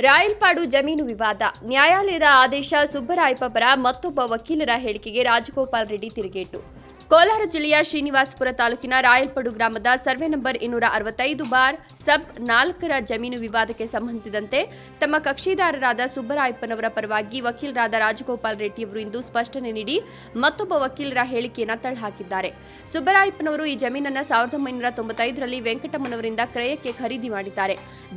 ರಾಯಲ್ಪಾಡು ಜಮೀನು ವಿವಾದ. ನ್ಯಾಯಾಲಯದ ಆದೇಶ ಸುಬ್ಬರಾಯಪ್ಪ ಪರ ಮತ್ತೊಬ್ಬ ವಕೀಲರ ಹೇಳಿಕೆಗೆ ರಾಜಗೋಪಾಲ್ ರೆಡ್ಡಿ ತಿರುಗೇಟು. ಕೋಲಾರ ಜಿಲ್ಲೆಯ ಶ್ರೀನಿವಾಸಪುರ ತಾಲೂಕಿನ ರಾಯಲ್ಪಡು ಗ್ರಾಮದ ಸರ್ವೆ ನಂಬರ್ ಇನ್ನೂರ ಅರವತ್ತೈದು ಬಾರ್ ಸಬ್ ನಾಲ್ಕರ ಜಮೀನು ವಿವಾದಕ್ಕೆ ಸಂಬಂಧಿಸಿದಂತೆ ತಮ್ಮ ಕಕ್ಷಿದಾರರಾದ ಸುಬ್ಬರಾಯಪ್ಪನವರ ಪರವಾಗಿ ವಕೀಲರಾದ ರಾಜಗೋಪಾಲ್ ರೆಡ್ಡಿಯವರು ಇಂದು ಸ್ಪಷ್ಟನೆ ನೀಡಿ ಮತ್ತೊಬ್ಬ ವಕೀಲರ ಹೇಳಿಕೆಯನ್ನು ತಳ್ಳಹಾಕಿದ್ದಾರೆ. ಸುಬ್ಬರಾಯಪ್ಪನವರು ಈ ಜಮೀನನ್ನು ಸಾವಿರದ ಒಂಬೈನೂರ ತೊಂಬತ್ತೈದರಲ್ಲಿ ವೆಂಕಟಮ್ಮನವರಿಂದ ಕ್ರಯಕ್ಕೆ ಖರೀದಿ ಮಾಡಿದ್ದಾರೆ.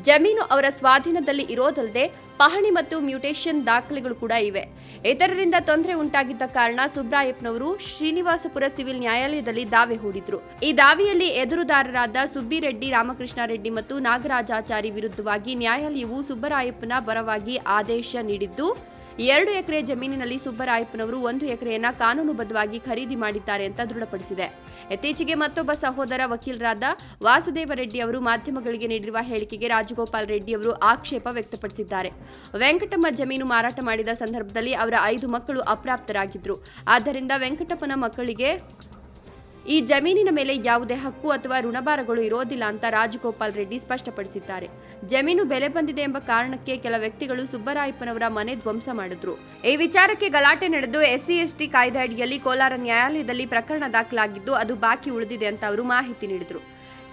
ಜಮೀನು ಅವರ ಸ್ವಾಧೀನದಲ್ಲಿ ಇರೋದಲ್ಲದೆ ಪಹಣಿ ಮತ್ತು ಮ್ಯೂಟೇಷನ್ ದಾಖಲೆಗಳು ಕೂಡ ಇವೆ. ಇತರರಿಂದ ತೊಂದರೆ ಉಂಟಾಗಿದ್ದ ಕಾರಣ ಸುಬ್ರಾಯಪ್ಪನವರು ಶ್ರೀನಿವಾಸಪುರ ಸಿವಿಲ್ ನ್ಯಾಯಾಲಯದಲ್ಲಿ ದಾವೆ ಹೂಡಿದ್ರು. ಈ ದಾವೆಯಲ್ಲಿ ಎದುರುದಾರರಾದ ಸುಬ್ಬಿರೆಡ್ಡಿ ರಾಮಕೃಷ್ಣ ರೆಡ್ಡಿ ಮತ್ತು ನಾಗರಾಜಾಚಾರಿ ವಿರುದ್ಧವಾಗಿ ನ್ಯಾಯಾಲಯವು ಸುಬ್ಬರಾಯಪ್ಪನ ಪರವಾಗಿ ಆದೇಶ ನೀಡಿದ್ದು ಎರಡು ಎಕರೆ ಜಮೀನಿನಲ್ಲಿ ಸುಬ್ಬರಾಯಪ್ಪನವರು ಒಂದು ಎಕರೆಯನ್ನ ಕಾನೂನುಬದ್ಧವಾಗಿ ಖರೀದಿ ಮಾಡಿದ್ದಾರೆ ಅಂತ ದೃಢಪಡಿಸಿದೆ. ಇತ್ತೀಚೆಗೆ ಮತ್ತೊಬ್ಬ ಸಹೋದರ ವಕೀಲರಾದ ವಾಸುದೇವ ರೆಡ್ಡಿ ಅವರು ಮಾಧ್ಯಮಗಳಿಗೆ ನೀಡಿರುವ ಹೇಳಿಕೆಗೆ ರಾಜಗೋಪಾಲ್ ರೆಡ್ಡಿ ಅವರು ಆಕ್ಷೇಪ ವ್ಯಕ್ತಪಡಿಸಿದ್ದಾರೆ. ವೆಂಕಟಮ್ಮ ಜಮೀನು ಮಾರಾಟ ಮಾಡಿದ ಸಂದರ್ಭದಲ್ಲಿ ಅವರ ಐದು ಮಕ್ಕಳು ಅಪ್ರಾಪ್ತರಾಗಿದ್ದರು. ಆದ್ದರಿಂದ ವೆಂಕಟಪ್ಪನ ಮಕ್ಕಳಿಗೆ ಈ ಜಮೀನಿನ ಮೇಲೆ ಯಾವುದೇ ಹಕ್ಕು ಅಥವಾ ಋಣಭಾರಗಳು ಇರೋದಿಲ್ಲ ಅಂತ ರಾಜಗೋಪಾಲ್ ರೆಡ್ಡಿ ಸ್ಪಷ್ಟಪಡಿಸಿದ್ದಾರೆ. ಜಮೀನು ಬೆಲೆ ಬಂದಿದೆ ಎಂಬ ಕಾರಣಕ್ಕೆ ಕೆಲ ವ್ಯಕ್ತಿಗಳು ಸುಬ್ಬರಾಯಪ್ಪನವರ ಮನೆ ಧ್ವಂಸ ಮಾಡಿದ್ರು. ಈ ವಿಚಾರಕ್ಕೆ ಗಲಾಟೆ ನಡೆದು ಎಸ್ಸಿ, ಎಸ್ಟಿ ಕಾಯ್ದೆ ಅಡಿಯಲ್ಲಿ ಕೋಲಾರ ನ್ಯಾಯಾಲಯದಲ್ಲಿ ಪ್ರಕರಣ ದಾಖಲಾಗಿದ್ದು ಅದು ಬಾಕಿ ಉಳಿದಿದೆ ಅಂತ ಅವರು ಮಾಹಿತಿ ನೀಡಿದರು.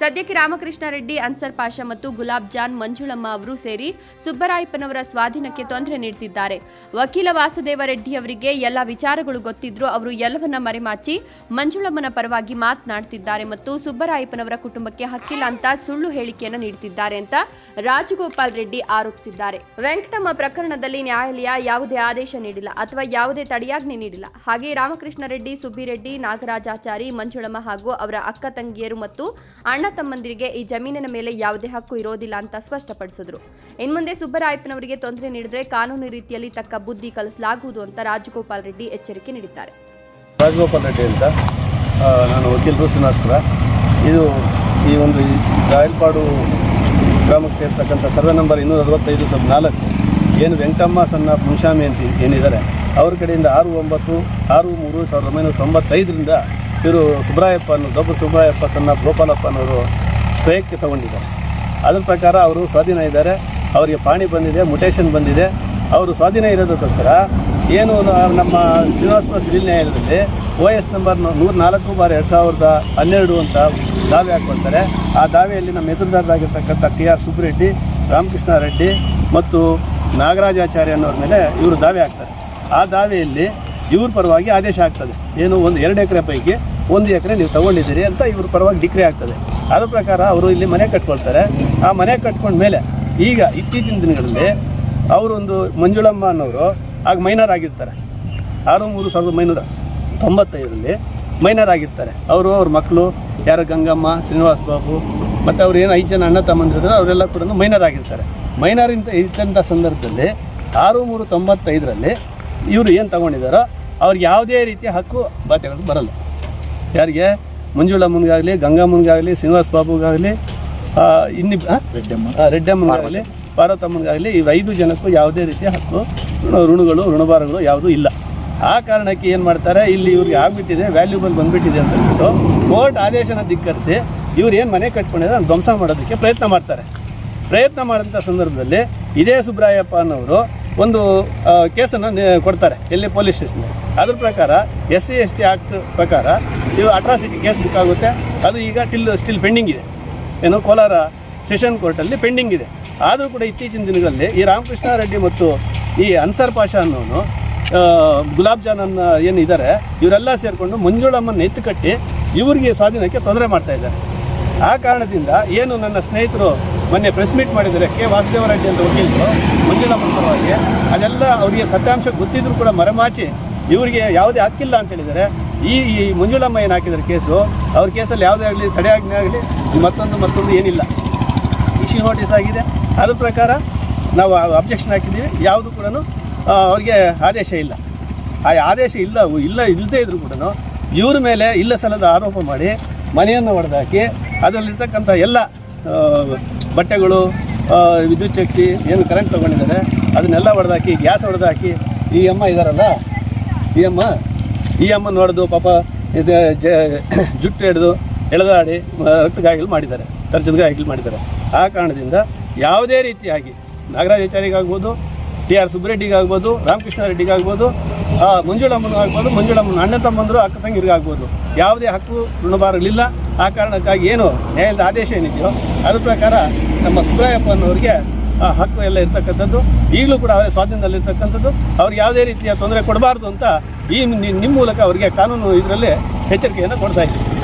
ಸದ್ಯಕ್ಕೆ ರಾಮಕೃಷ್ಣ ರೆಡ್ಡಿ, ಅನ್ಸರ್ ಪಾಷಾ ಮತ್ತು ಗುಲಾಬ್ ಜಾನ್ ಮಂಜುಳಮ್ಮ ಅವರು ಸೇರಿ ಸುಬ್ಬರಾಯಪ್ಪನವರ ಸ್ವಾಧೀನಕ್ಕೆ ತೊಂದರೆ ನೀಡುತ್ತಿದ್ದಾರೆ ವಕೀಲ ವಾಸುದೇವ ರೆಡ್ಡಿ ಅವರಿಗೆ ಎಲ್ಲ ವಿಚಾರಗಳು ಗೊತ್ತಿದ್ರು ಅವರು ಎಲ್ಲವನ್ನ ಮರೆಮಾಚಿ ಮಂಜುಳಮ್ಮನ ಪರವಾಗಿ ಮಾತನಾಡ್ತಿದ್ದಾರೆ ಮತ್ತು ಸುಬ್ಬರಾಯಪ್ಪನವರ ಕುಟುಂಬಕ್ಕೆ ಹಕ್ಕಿಲ್ಲ ಅಂತ ಸುಳ್ಳು ಹೇಳಿಕೆಯನ್ನು ನೀಡುತ್ತಿದ್ದಾರೆ ಅಂತ ರಾಜಗೋಪಾಲ್ ರೆಡ್ಡಿ ಆರೋಪಿಸಿದ್ದಾರೆ. ವೆಂಕಟಮ್ಮ ಪ್ರಕರಣದಲ್ಲಿ ನ್ಯಾಯಾಲಯ ಯಾವುದೇ ಆದೇಶ ನೀಡಿಲ್ಲ ಅಥವಾ ಯಾವುದೇ ತಡೆಯಾಜ್ಞೆ ನೀಡಿಲ್ಲ. ಹಾಗೆ ರಾಮಕೃಷ್ಣ ರೆಡ್ಡಿ ಸುಬ್ಬಿರೆಡ್ಡಿ ನಾಗರಾಜಾಚಾರಿ, ಮಂಜುಳಮ್ಮ ಹಾಗೂ ಅವರ ಅಕ್ಕ ತಂಗಿಯರು ಮತ್ತು ಅಣ್ಣ ತಮ್ಮಂದಿರಿಗೆ ಈ ಜಮೀನಿನ ಮೇಲೆ ಯಾವುದೇ ಹಕ್ಕು ಇರೋದಿಲ್ಲ ಅಂತ ಸ್ಪಷ್ಟಪಡಿಸಿದ್ರು. ಇನ್ಮುಂದೆ ಸುಬ್ಬರಾಯಪ್ಪನವರಿಗೆ ತೊಂದರೆ ನೀಡಿದ್ರೆ ಕಾನೂನು ರೀತಿಯಲ್ಲಿ ತಕ್ಕ ಬುದ್ಧಿ ಕಲಿಸಲಾಗುವುದು ಅಂತ ರಾಜಗೋಪಾಲ್ ರೆಡ್ಡಿ ಎಚ್ಚರಿಕೆ ನೀಡಿದ್ದಾರೆ. ರಾಜಗೋಪಾಲ್ ರೆಡ್ಡಿ ಅಂತ ನಾನು ವಕೀಲರು ಶ್ರೀನಿವಾಸಪುರ. ಇದು ಈ ಒಂದು ಗಾಯಲ್ಪಾಡು ಗ್ರಾಮಕ್ಕೆ ಸೇರ್ತಕ್ಕಂಥ ಸರ್ವೆ ನಂಬರ್ ಇನ್ನೂರ ಅರವತ್ತೈದು ಸಬ್ ನಾಲ್ಕು. ಏನು ವೆಂಕಟಮ್ಮ, ಸಣ್ಣ ಮುನ್ಶಾಮಿ ಅಂತ ಏನಿದ್ದಾರೆ, ಅವ್ರ ಕಡೆಯಿಂದ ಆರು ಒಂಬತ್ತು, ಆರು ಮೂರು ಸಾವಿರದ ಒಂಬೈನೂರ ತೊಂಬತ್ತೈದರಿಂದ ಇವರು ಸುಬ್ರಾಯಪ್ಪ ಅನ್ನೋ ದೊಬ್ಬ ಸುಬ್ರಾಯಪ್ಪ ಸಣ್ಣ ಗೋಪಾಲಪ್ಪ ಅನ್ನೋರು ಕ್ರಯಕ್ಕೆ ತಗೊಂಡಿದ್ದಾರೆ. ಅದರ ಪ್ರಕಾರ ಅವರು ಸ್ವಾಧೀನ ಇದ್ದಾರೆ. ಅವರಿಗೆ ಪಾಣಿ ಬಂದಿದೆ ಮುಟೇಷನ್ ಬಂದಿದೆ. ಅವರು ಸ್ವಾಧೀನ ಇರೋದಕ್ಕೋಸ್ಕರ ಏನು ನಮ್ಮ ಶ್ರೀನಿವಾಸಪುರ ಸಿವಿಲ್ ನ್ಯಾಯಾಲಯದಲ್ಲಿ ಒ ಎಸ್ ನಂಬರ್ ನೂರ ನಾಲ್ಕು ಬಾರ್ ಎರಡು ಸಾವಿರದ ಹನ್ನೆರಡು ಅಂತ ದಾವೆ ಹಾಕ್ಕೊಳ್ತಾರೆ. ಆ ದಾವೆಯಲ್ಲಿ ನಮ್ಮ ಎದುರುದಾರರಾಗಿರ್ತಕ್ಕಂಥ ಟಿ ಆರ್ ಸುಬ್ರೆಡ್ಡಿ, ರಾಮಕೃಷ್ಣ ರೆಡ್ಡಿ ಮತ್ತು ನಾಗರಾಜಾಚಾರ್ಯ ಅನ್ನೋರ ಮೇಲೆ ಇವರು ದಾವೆ ಹಾಕ್ತಾರೆ. ಆ ದಾವೆಯಲ್ಲಿ ಇವ್ರ ಪರವಾಗಿ ಆದೇಶ ಆಗ್ತದೆ. ಏನು ಒಂದು ಎರಡು ಎಕರೆ ಪೈಕಿ ಒಂದು ಎಕರೆ ನೀವು ತಗೊಂಡಿದ್ದೀರಿ ಅಂತ ಇವ್ರ ಪರವಾಗಿ ಡಿಕ್ರಿ ಆಗ್ತದೆ. ಅದ್ರ ಪ್ರಕಾರ ಅವರು ಇಲ್ಲಿ ಮನೆ ಕಟ್ಕೊಳ್ತಾರೆ. ಆ ಮನೆ ಕಟ್ಕೊಂಡ ಮೇಲೆ ಈಗ ಇತ್ತೀಚಿನ ದಿನಗಳಲ್ಲಿ ಅವರೊಂದು ಮಂಜುಳಮ್ಮ ಅನ್ನೋರು ಆಗ ಮೈನರ್ ಆಗಿರ್ತಾರೆ. ಆರು ಮೂರು ಸಾವಿರದ ಒಂಬೈನೂರ ತೊಂಬತ್ತೈದರಲ್ಲಿ ಮೈನರ್ ಆಗಿರ್ತಾರೆ. ಅವರು ಅವ್ರ ಮಕ್ಕಳು ಯಾರು ಗಂಗಮ್ಮ, ಶ್ರೀನಿವಾಸ್ ಬಾಬು, ಮತ್ತು ಅವ್ರು ಏನು ಐದು ಜನ ಅಣ್ಣ ತಮ್ಮಂದಿರ್ತಾರೆ ಅವರೆಲ್ಲ ಕೂಡ ಮೈನರ್ ಆಗಿರ್ತಾರೆ. ಮೈನರ್ ಇಂತ ಇದ್ದಂಥ ಸಂದರ್ಭದಲ್ಲಿ ಆರು ಮೂರು ತೊಂಬತ್ತೈದರಲ್ಲಿ ಇವರು ಏನು ತಗೊಂಡಿದ್ದಾರೋ ಅವ್ರಿಗೆ ಯಾವುದೇ ರೀತಿಯ ಹಕ್ಕು ಬಾಟೆಗಳು ಬರಲ್ಲ. ಯಾರಿಗೆ? ಮಂಜುಳಮ್ಮನಿಗಾಗಲಿ ಗಂಗಮ್ಮನಿಗಾಗಲಿ ಶ್ರೀನಿವಾಸ ಬಾಬುಗಾಗಲಿ ಇನ್ನಿ ರೆಡ್ಡಮ್ಮನಿಗಾಗಲಿ ಪಾರ್ವತಮ್ಮನಿಗಾಗಲಿ ಈ ಐದು ಜನಕ್ಕೂ ಯಾವುದೇ ರೀತಿಯ ಹಕ್ಕು ಋಣ- ಋಣಗಳು ಋಣಭಾರಗಳು ಯಾವುದೂ ಇಲ್ಲ. ಆ ಕಾರಣಕ್ಕೆ ಏನು ಮಾಡ್ತಾರೆ? ಇಲ್ಲಿ ಇವ್ರಿಗೆ ಆಗ್ಬಿಟ್ಟಿದೆ ವ್ಯಾಲ್ಯೂಬಲ್ ಬಂದ್ಬಿಟ್ಟಿದೆ ಅಂತ ಹೇಳ್ಬಿಟ್ಟು ಕೋರ್ಟ್ ಆದೇಶನ ಧಿಕ್ಕರಿಸಿ ಇವ್ರು ಏನು ಮನೆ ಕಟ್ಕೊಂಡಿದ್ರೆ ಅದನ್ನು ಧ್ವಂಸ ಮಾಡೋದಕ್ಕೆ ಪ್ರಯತ್ನ ಮಾಡ್ತಾರೆ. ಪ್ರಯತ್ನ ಮಾಡಿದಂಥ ಸಂದರ್ಭದಲ್ಲಿ ಇದೇ ಸುಬ್ರಾಯಪ್ಪ ಅನ್ನೋರು ಒಂದು ಕೇಸನ್ನು ಕೊಡ್ತಾರೆ ಎಲ್ಲಿ? ಪೊಲೀಸ್ ಸ್ಟೇಷನ್ ಅದ್ರ ಪ್ರಕಾರ S C S T act ಪ್ರಕಾರ ಇದು ಅಟ್ರಾಸಿಟಿ ಕೇಸ್ ಬುಕ್ ಆಗುತ್ತೆ. ಅದು ಈಗ ಟಿಲ್ ಸ್ಟಿಲ್ ಪೆಂಡಿಂಗ್ ಇದೆ. ಏನು ಕೋಲಾರ ಸೆಷನ್ ಕೋರ್ಟಲ್ಲಿ ಪೆಂಡಿಂಗ್ ಇದೆ. ಆದರೂ ಕೂಡ ಇತ್ತೀಚಿನ ದಿನಗಳಲ್ಲಿ ಈ ರಾಮಕೃಷ್ಣ ರೆಡ್ಡಿ ಮತ್ತು ಈ ಅನ್ಸರ್ ಪಾಷಾ ಅನ್ನೋನು ಗುಲಾಬ್ ಜಾನನ್ನ ಏನಿದ್ದಾರೆ, ಇವರೆಲ್ಲ ಸೇರಿಕೊಂಡು ಮಂಜುಳಮ್ಮನ ಎತ್ತು ಕಟ್ಟಿ ಇವ್ರಿಗೆ ಸ್ವಾಧೀನಕ್ಕೆ ತೊಂದರೆ ಮಾಡ್ತಾ ಇದ್ದಾರೆ. ಆ ಕಾರಣದಿಂದ ಏನು ನನ್ನ ಸ್ನೇಹಿತರು ಮೊನ್ನೆ ಪ್ರೆಸ್ ಮೀಟ್ ಮಾಡಿದರೆ ಕೆ ವಾಸುದೇವರೆಡ್ಡಿ ಅಂತ ವಕೀಲರು, ಮಂಜುಳಮ್ಮನ ಪರವಾಗಿ, ಅದೆಲ್ಲ ಅವರಿಗೆ ಸತ್ಯಾಂಶ ಗೊತ್ತಿದ್ರು ಕೂಡ ಮರೆಮಾಚಿ ಇವರಿಗೆ ಯಾವುದೇ ಹಕ್ಕಿಲ್ಲ ಅಂತ ಹೇಳಿದರೆ ಈ ಈ ಮಂಜುಳಮ್ಮ ಏನು ಹಾಕಿದ್ದಾರೆ ಕೇಸು, ಅವ್ರ ಕೇಸಲ್ಲಿ ಯಾವುದೇ ಆಗಲಿ, ತಡೆ ಆಗ್ನೇ ಆಗಲಿ ಮತ್ತೊಂದು ಮತ್ತೊಂದು ಏನಿಲ್ಲ. ಇಶ್ಯೂ ನೋಟಿಸ್ ಆಗಿದೆ. ಅದ್ರ ಪ್ರಕಾರ ನಾವು ಅಬ್ಜೆಕ್ಷನ್ ಹಾಕಿದ್ದೀವಿ. ಯಾವುದು ಕೂಡ ಅವ್ರಿಗೆ ಆದೇಶ ಇಲ್ಲ. ಆ ಆದೇಶ ಇಲ್ಲ ಇಲ್ಲ ಇಲ್ಲದೇ ಇದ್ರೂ ಕೂಡ ಇವ್ರ ಮೇಲೆ ಇಲ್ಲ ಸಲದ ಆರೋಪ ಮಾಡಿ ಮನೆಯನ್ನು ಹೊಡೆದಾಕಿ ಅದರಲ್ಲಿರ್ತಕ್ಕಂಥ ಎಲ್ಲ ಬಟ್ಟೆಗಳು ವಿದ್ಯುಚ್ಛಕ್ತಿ ಏನು ಕರೆಂಟ್ ತೊಗೊಂಡಿದ್ದಾರೆ, ಅದನ್ನೆಲ್ಲ ಹೊಡೆದಾಕಿ ಗ್ಯಾಸ್ ಹೊಡೆದಾಕಿ ಈ ಅಮ್ಮ ಇದ್ದಾರಲ್ಲ ಈ ಅಮ್ಮ ಈ ಅಮ್ಮನ ಹೊಡೆದು ಪಾಪ ಇದು ಜ ಜುಟ್ಟು ಹಿಡಿದು ಎಳೆದಾಡಿ ರಕ್ತ ಮಾಡಿದ್ದಾರೆ ತರ್ಚದ ಗಾಯಗಳು ಮಾಡಿದ್ದಾರೆ. ಆ ಕಾರಣದಿಂದ ಯಾವುದೇ ರೀತಿಯಾಗಿ ನಾಗರಾಜಾಚಾರಿಗಾಗ್ಬೋದು ಟಿ ಆರ್ ಸುಬ್ಬರೆಡ್ಡಿಗಾಗ್ಬೋದು ರಾಮಕೃಷ್ಣ ರೆಡ್ಡಿಗಾಗ್ಬೋದು ಆ, ಮಂಜುಳಮ್ಮನಿಗಾಗ್ಬೋದು ಮಂಜುಳಮ್ಮನ ಅಣ್ಣ ತಮ್ಮಂದರು ಅಕ್ಕ ತಂಗಿರಿಗಾಗ್ಬೋದು. ಯಾವುದೇ ಹಕ್ಕು ಋಣಭಾರಗಳಿಲ್ಲ. ಆ ಕಾರಣಕ್ಕಾಗಿ ಏನು ನ್ಯಾಯಾಲಯದ ಆದೇಶ ಏನಿದೆಯೋ ಅದ್ರ ಪ್ರಕಾರ ನಮ್ಮ ಸುಬ್ರಾಯಪ್ಪನವ್ರಿಗೆ ಹಕ್ಕು ಎಲ್ಲ ಇರ್ತಕ್ಕಂಥದ್ದು, ಈಗಲೂ ಕೂಡ ಅವರ ಸ್ವಾಧೀನದಲ್ಲಿರ್ತಕ್ಕಂಥದ್ದು ಅವ್ರಿಗೆ ಯಾವುದೇ ರೀತಿಯ ತೊಂದರೆ ಕೊಡಬಾರ್ದು ಅಂತ ಈ ನಿಮ್ಮ ಮೂಲಕ ಅವರಿಗೆ ಕಾನೂನು ಇದರಲ್ಲಿ ಎಚ್ಚರಿಕೆಯನ್ನು ಕೊಡ್ತಾ ಇದ್ದೀವಿ.